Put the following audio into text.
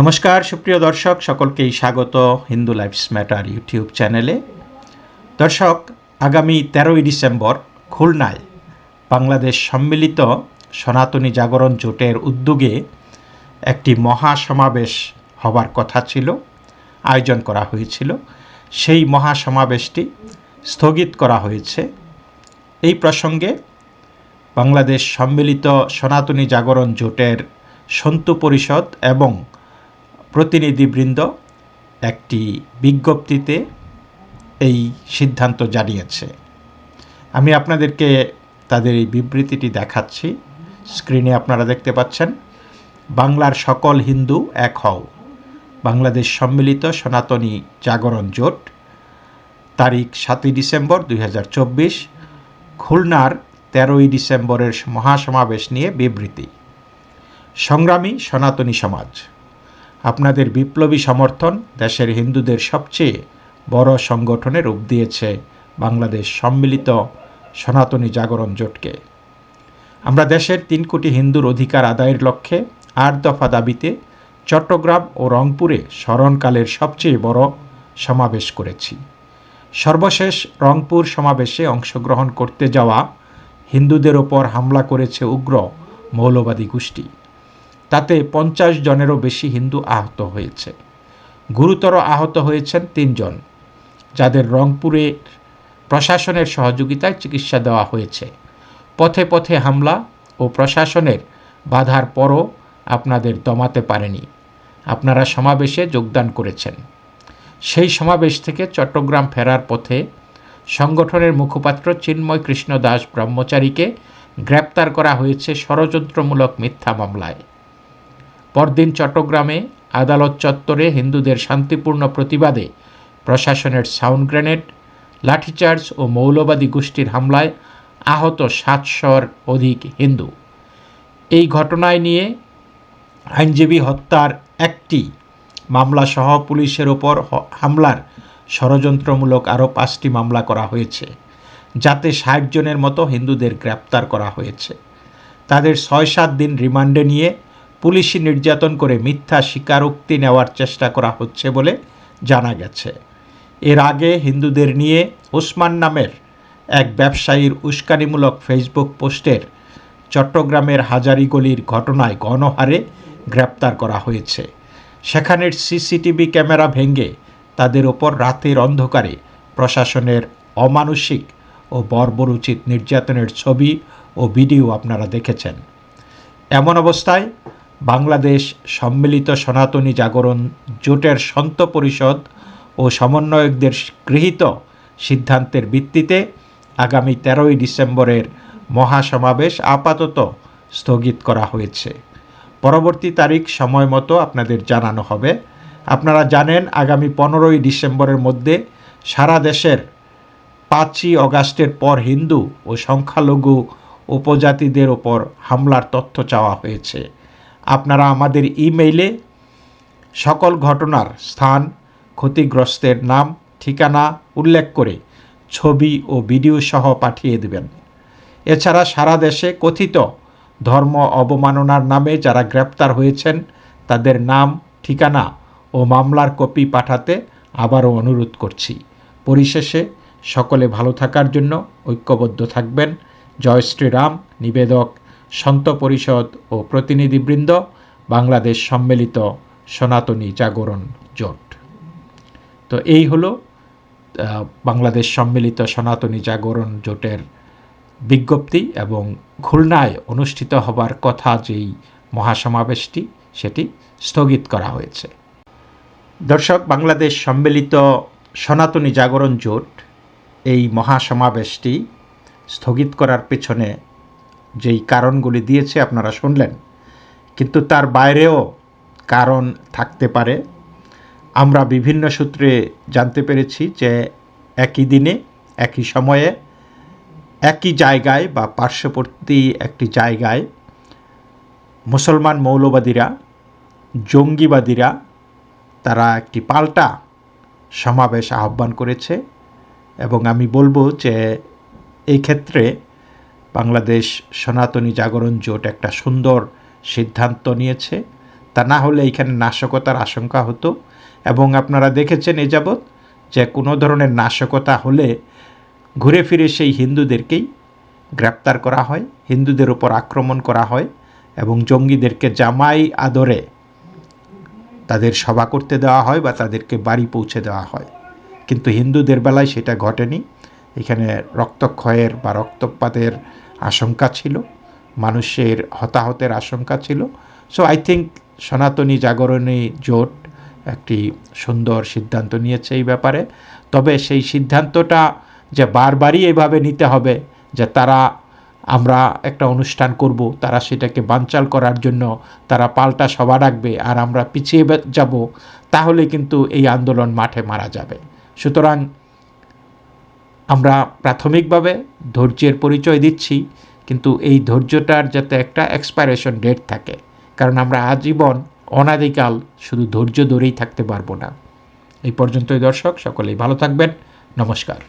নমস্কার, সুপ্রিয় দর্শক, সকলকেই স্বাগত হিন্দু লাইফস ম্যাটার ইউটিউব চ্যানেলে। দর্শক, আগামী তেরোই ডিসেম্বর খুলনায় বাংলাদেশ সম্মিলিত সনাতনী জাগরণ জোটের উদ্যোগে একটি মহাসমাবেশ হবার কথা ছিল, আয়োজন করা হয়েছিল। সেই মহাসমাবেশটি স্থগিত করা হয়েছে। এই প্রসঙ্গে বাংলাদেশ সম্মিলিত সনাতনী জাগরণ জোটের সন্তু পরিষদ এবং প্রতিনিধিবৃন্দ একটি বিজ্ঞপ্তিতে এই সিদ্ধান্ত জানিয়েছে। আমি আপনাদেরকে তাদের এই বিবৃতিটি দেখাচ্ছি। স্ক্রিনে আপনারা দেখতে পাচ্ছেন, বাংলার সকল হিন্দু এক হও। বাংলাদেশ সম্মিলিত সনাতনী জাগরণ জোট, তারিখ সাতই ডিসেম্বর দুই হাজার চব্বিশ, খুলনার তেরোই ডিসেম্বরের মহাসমাবেশ নিয়ে বিবৃতি। সংগ্রামী সনাতনী সমাজ। আপনাদের বিপ্লবী সমর্থন দেশের হিন্দুদের সবচেয়ে বড় সংগঠনে রূপ দিয়েছে বাংলাদেশ সম্মিলিত সনাতনী জাগরণ জোটকে। আমরা দেশের তিন কোটি হিন্দুর অধিকার আদায়ের লক্ষ্যে আট দফা দাবিতে চট্টগ্রাম ও রংপুরে স্মরণকালের সবচেয়ে বড় সমাবেশ করেছি। সর্বশেষ রংপুর সমাবেশে অংশগ্রহণ করতে যাওয়া হিন্দুদের ওপর হামলা করেছে উগ্র মৌলবাদী গোষ্ঠী। তাতে পঞ্চাশ জনেরও বেশি হিন্দু আহত হয়েছে। গুরুতর আহত হয়েছেন তিনজন, যাদের রংপুরে প্রশাসনের সহযোগিতায় চিকিৎসা দেওয়া হয়েছে। পথে পথে হামলা ও প্রশাসনের বাধার পরও আপনাদের দমাতে পারেনি। আপনারা সমাবেশে যোগদান করেছেন। সেই সমাবেশ থেকে চট্টগ্রাম ফেরার পথে সংগঠনের মুখপাত্র চিন্ময় কৃষ্ণ দাস ব্রহ্মচারীকে গ্রেপ্তার করা হয়েছে ষড়যন্ত্রমূলক মিথ্যা মামলায়। পরদিন চট্টগ্রামে আদালত চত্বরে হিন্দুদের শান্তিপূর্ণ প্রতিবাদে প্রশাসনের সাউন্ড গ্রেনেড, লাঠিচার্জ ও মৌলবাদী গোষ্ঠীর হামলায় আহত সাতশোর অধিক হিন্দু। এই ঘটনায় নিয়ে আইনজীবী হত্যার একটি মামলাসহ পুলিশের ওপর হামলার ষড়যন্ত্রমূলক আরও পাঁচটি মামলা করা হয়েছে, যাতে ষাট জনের মতো হিন্দুদের গ্রেপ্তার করা হয়েছে। তাদের ছয় সাত দিন রিমান্ডে নিয়ে পুলিশি নির্যাতন করে মিথ্যা স্বীকারোক্তি নেওয়ার চেষ্টা করা হচ্ছে বলে জানা গেছে। এর আগে হিন্দুদের নিয়ে ওসমান নামের এক ব্যবসায়ীর উস্কানিমূলক ফেসবুক পোস্টের চট্টগ্রামের হাজারিগলির ঘটনায় গণহারে গ্রেপ্তার করা হয়েছে। সেখানের সিসিটিভি ক্যামেরা ভেঙে তাদের ওপর রাতের অন্ধকারে প্রশাসনের অমানসিক ও বর্বরোচিত নির্যাতনের ছবি ও ভিডিও আপনারা দেখেছেন। এমন অবস্থায় বাংলাদেশ সম্মিলিত সনাতনী জাগরণ জোটের সন্ত পরিষদ ও সমন্বয়কদের গৃহীত সিদ্ধান্তের ভিত্তিতে আগামী তেরোই ডিসেম্বরের মহাসমাবেশ আপাতত স্থগিত করা হয়েছে। পরবর্তী তারিখ, সময় মতো আপনাদের জানানো হবে। আপনারা জানেন, আগামী পনেরোই ডিসেম্বরের মধ্যে সারা দেশের পাঁচই অগাস্টের পর হিন্দু ও সংখ্যালঘু উপজাতিদের ওপর হামলার তথ্য চাওয়া হয়েছে। আপনারা আমাদের ইমেইলে সকল ঘটনার স্থান, ক্ষতিগ্রস্তের নাম, ঠিকানা উল্লেখ করে ছবি ও ভিডিও সহ পাঠিয়ে দেবেন। এছাড়া সারা দেশে কথিত ধর্ম অবমাননার নামে যারা গ্রেপ্তার হয়েছেন, তাদের নাম, ঠিকানা ও মামলার কপি পাঠাতে আবারও অনুরোধ করছি। পরিশেষে সকলে ভালো থাকার জন্য ঐক্যবদ্ধ থাকবেন। জয় শ্রীরাম, নিবেদক সন্ত পরিষদ ও প্রতিনিধিবৃন্দ, বাংলাদেশ সম্মিলিত সনাতনী জাগরণ জোট। তো এই হলো বাংলাদেশ সম্মিলিত সনাতনী জাগরণ জোটের বিজ্ঞপ্তি এবং খুলনায় অনুষ্ঠিত হবার কথা যেই মহাসমাবেশটি, সেটি স্থগিত করা হয়েছে। দর্শক, বাংলাদেশ সম্মিলিত সনাতনী জাগরণ জোট এই মহাসমাবেশটি স্থগিত করার পেছনে যেই কারণগুলি দিয়েছে আপনারা শুনলেন। কিন্তু তার বাইরেও কারণ থাকতে পারে। আমরা বিভিন্ন সূত্রে জানতে পেরেছি যে একই দিনে, একই সময়ে, একই জায়গায় বা পার্শ্ববর্তী একটি জায়গায় মুসলমান মৌলবাদীরা, জঙ্গিবাদীরা তারা একটি পাল্টা সমাবেশ আহ্বান করেছে। এবং আমি বলব যে এই ক্ষেত্রে বাংলাদেশ সনাতনী জাগরণ জোট একটা সুন্দর সিদ্ধান্ত নিয়েছে। তা না হলে এখানে নাশকতার আশঙ্কা হতো। এবং আপনারা দেখেছেন এ যাবৎ যে কোনো ধরনের নাশকতা হলে ঘুরে ফিরে সেই হিন্দুদেরকেই গ্রেপ্তার করা হয়, হিন্দুদের উপর আক্রমণ করা হয় এবং জঙ্গিদেরকে জামাই আদরে তাদের সভা করতে দেওয়া হয় বা তাদেরকে বাড়ি পৌঁছে দেওয়া হয়। কিন্তু হিন্দুদের বেলায় সেটা ঘটেনি। এখানে রক্তক্ষয়ের বা রক্তপাতের আশঙ্কা ছিল, মানুষের হতাহতের আশঙ্কা ছিল। সো আই থিঙ্ক সনাতনী জাগরণী জোট একটি সুন্দর সিদ্ধান্ত নিয়েছে এই ব্যাপারে। তবে সেই সিদ্ধান্তটা যে বারবারই এভাবে নিতে হবে, যে তারা, আমরা একটা অনুষ্ঠান করব, তারা সেটাকে বানচাল করার জন্য তারা পাল্টা সভা ডাকবে আর আমরা পিছিয়ে যাব, তাহলে কিন্তু এই আন্দোলন মাঠে মারা যাবে। সুতরাং আমরা প্রাথমিকভাবে ধৈর্যের পরিচয় দিচ্ছি, কিন্তু এই ধৈর্যটার যাতে একটা এক্সপায়ারেশন ডেট থাকে, কারণ আমরা আজীবন অনাদিকাল শুধু ধৈর্য ধরেই থাকতে পারব না। এই পর্যন্তই দর্শক, সকলেই ভালো থাকবেন। নমস্কার।